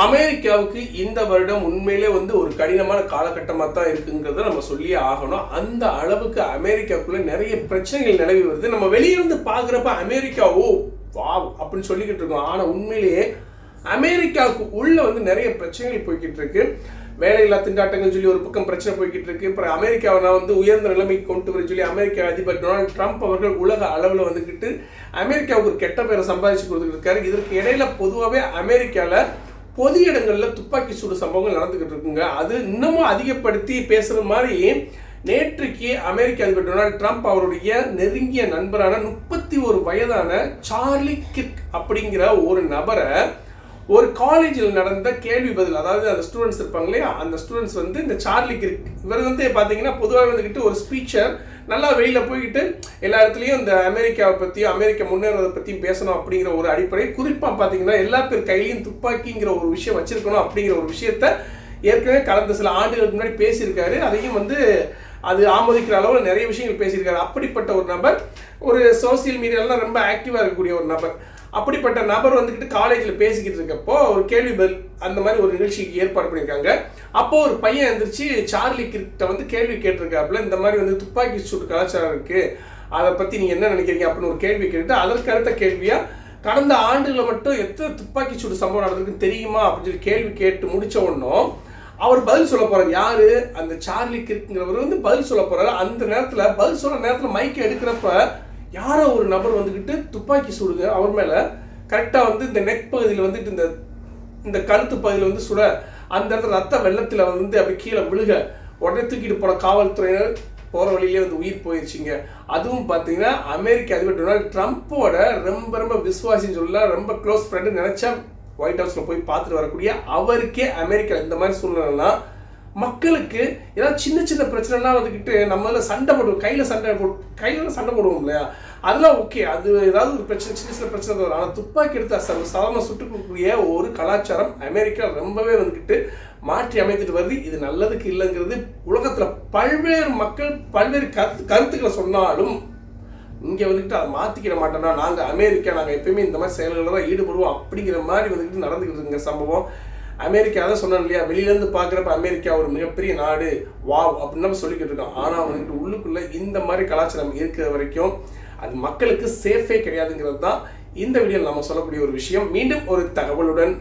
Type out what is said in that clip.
அமெரிக்காவுக்கு இந்த வருடம் உண்மையிலே வந்து ஒரு கடினமான காலகட்டமாக தான் இருக்குங்கிறத நம்ம சொல்லியே ஆகணும். அந்த அளவுக்கு அமெரிக்காவுக்குள்ள நிறைய பிரச்சனைகள் நிலவி வருது. நம்ம வெளியிருந்து பார்க்குறப்ப அமெரிக்கா ஓ வா அப்படின்னு சொல்லிக்கிட்டு இருக்கோம். ஆனால் உண்மையிலேயே அமெரிக்காவுக்கு உள்ள வந்து நிறைய பிரச்சனைகள் போய்கிட்டு இருக்கு. வேலையில்லா திண்டாட்டங்கள் சொல்லி ஒரு பக்கம் பிரச்சனை போய்கிட்டு இருக்கு. அப்புறம் அமெரிக்காவை நான் வந்து உயர்ந்த நிலைமைக்கு கொண்டு வர சொல்லி அமெரிக்க அதிபர் டொனால்டு ட்ரம்ப் அவர்கள் உலக அளவில் வந்துக்கிட்டு அமெரிக்காவுக்கு ஒரு கெட்ட பேரை சம்பாதிச்சு கொடுத்துட்டு இருக்காரு. இதற்கு இடையில பொதுவாகவே அமெரிக்காவில் பொது இடங்களில் துப்பாக்கி சூடு சம்பவங்கள் நடந்துக்கிட்டு இருக்குங்க. அது இன்னமும் அதிகப்படுத்தி பேசுகிற மாதிரி நேற்றுக்கு அமெரிக்க அதிபர் டொனால்டு ட்ரம்ப் அவருடைய நெருங்கிய நண்பரான முப்பத்தி ஒரு வயதான சார்லி கிர்க் அப்படிங்கிற ஒரு நபரை ஒரு காலேஜில் நடந்த கேள்வி பதில் அதாவது அந்த ஸ்டூடெண்ட்ஸ் இருப்பாங்க இல்லையா? அந்த ஸ்டூடெண்ட்ஸ் வந்து இந்த சார்லி கிரிக் இவர் வந்து பார்த்தீங்கன்னா பொதுவாக வந்துக்கிட்டு ஒரு ஸ்பீச்சர் நல்லா வெளியில் போய்கிட்டு எல்லா இடத்துலையும் இந்த அமெரிக்காவை பற்றியும் அமெரிக்கா முன்னேறதை பற்றியும் பேசணும் அப்படிங்கிற ஒரு அடிப்படை குறிப்பாக பார்த்தீங்கன்னா எல்லா பேர் கையிலையும் துப்பாக்கிங்கிற ஒரு விஷயம் வச்சுருக்கணும் அப்படிங்கிற ஒரு விஷயத்த ஏற்கனவே கடந்த சில ஆண்டுகளுக்கு முன்னாடி பேசியிருக்காரு. அதையும் வந்து அது ஆமோதிக்கிற அளவில் நிறைய விஷயங்கள் பேசியிருக்காரு. அப்படிப்பட்ட ஒரு நபர் ஒரு சோசியல் மீடியாலாம் ரொம்ப ஆக்டிவாக இருக்கக்கூடிய ஒரு நபர். அப்படிப்பட்ட நபர் வந்துக்கிட்டு காலேஜில் பேசிக்கிட்டு இருக்கப்போ ஒரு கேள்வி பதில் அந்த மாதிரி ஒரு நிகழ்ச்சிக்கு ஏற்பாடு பண்ணியிருக்காங்க. அப்போ ஒரு பையன் எந்திரிச்சு சார்லி கிட்ட வந்து கேள்வி கேட்டிருக்காப்புல இந்த மாதிரி வந்து துப்பாக்கி சூடு கலாச்சாரம் இருக்கு. அதை பற்றி நீங்கள் என்ன நினைக்கிறீங்க? அப்படின்னு ஒரு கேள்வி கேட்டு அதற்கு அடுத்த கேள்வியாக கடந்த ஆண்டுகளில் மட்டும் எத்தனை துப்பாக்கி சூடு சம்பவம் நடந்திருக்குன்னு தெரியுமா? அப்படின்னு சொல்லி கேள்வி கேட்டு முடிச்ச உடனும் அவர் பதில் சொல்ல போறாரு. யாரு? அந்த சார்லி கிர்க்ங்கிறவர் வந்து பதில் சொல்ல போறாரு. அந்த நேரத்துல பதில் சொல்ற நேரத்துல மைக் எடுக்கிறப்ப யாரோ ஒரு நபர் வந்துக்கிட்டு துப்பாக்கி சுடுங்க அவர் மேலே கரெக்டாக வந்து இந்த நெக் பகுதியில் வந்துட்டு இந்த இந்த கழுத்து பகுதியில் வந்து சுட அந்த இடத்துல ரத்த வெள்ளத்தில் வந்து அப்படி கீழே விழுக உடனே தூக்கிட்டு போன காவல்துறையினர் போகிற வழியிலே வந்து உயிர் போயிடுச்சுங்க அதுவும் பார்த்தீங்கன்னா அமெரிக்க அதிபர் டொனால்டு ட்ரம்ப்போட ரொம்ப ரொம்ப விசுவாசின்னு சொல்லலாம் ரொம்ப க்ளோஸ் ஃப்ரெண்டு நினச்சா ஒயிட் ஹவுஸில் போய் பார்த்துட்டு வரக்கூடிய அவருக்கே அமெரிக்கா இந்த மாதிரி சூழ்நிலைலாம் மக்களுக்கு ஏதாவது சின்ன சின்ன பிரச்சனைலாம் வந்துக்கிட்டு நம்மள சண்டை போடுவோம். கையில் சண்டை போடு கையில் சண்டை போடுவோம் இல்லையா? அதெல்லாம் ஓகே அது ஏதாவது ஒரு பிரச்சனை சின்ன சின்ன பிரச்சனை வரும். ஆனால் துப்பாக்கி எடுத்து ச சாதாரண சுட்டு கொடுக்கக்கூடிய ஒரு கலாச்சாரம் அமெரிக்கா ரொம்பவே வந்துக்கிட்டு மாற்றி அமைத்துட்டு வருது. இது நல்லதுக்கு இல்லைங்கிறது உலகத்தில் பல்வேறு மக்கள் பல்வேறு கருத்து கருத்துக்களை சொன்னாலும் இங்கே வந்துக்கிட்டு அதை மாற்றிக்கிட மாட்டோம்னா நாங்கள் அமெரிக்கா நாங்கள் எப்பயுமே இந்த மாதிரி செயல்களில் தான் ஈடுபடுவோம். அப்படிங்கிற மாதிரி வந்துக்கிட்டு நடந்துக்கிட்டு இருக்குங்க சம்பவம். அமெரிக்கா தான் சொன்னோம் இல்லையா? வெளியிலேருந்து பார்க்குறப்ப அமெரிக்கா ஒரு மிகப்பெரிய நாடு. வாவ் அப்படின்னு நம்ம சொல்லிக்கிட்டு இருக்கோம். ஆனால் வந்துட்டு உள்ளுக்குள்ளே இந்த மாதிரி கலாச்சாரம் இருக்கிற வரைக்கும் அது மக்களுக்கு சேஃபே கிடையாதுங்கிறது தான் இந்த வீடியோவில் நம்ம சொல்லக்கூடிய ஒரு விஷயம். மீண்டும் ஒரு தகவலுடன்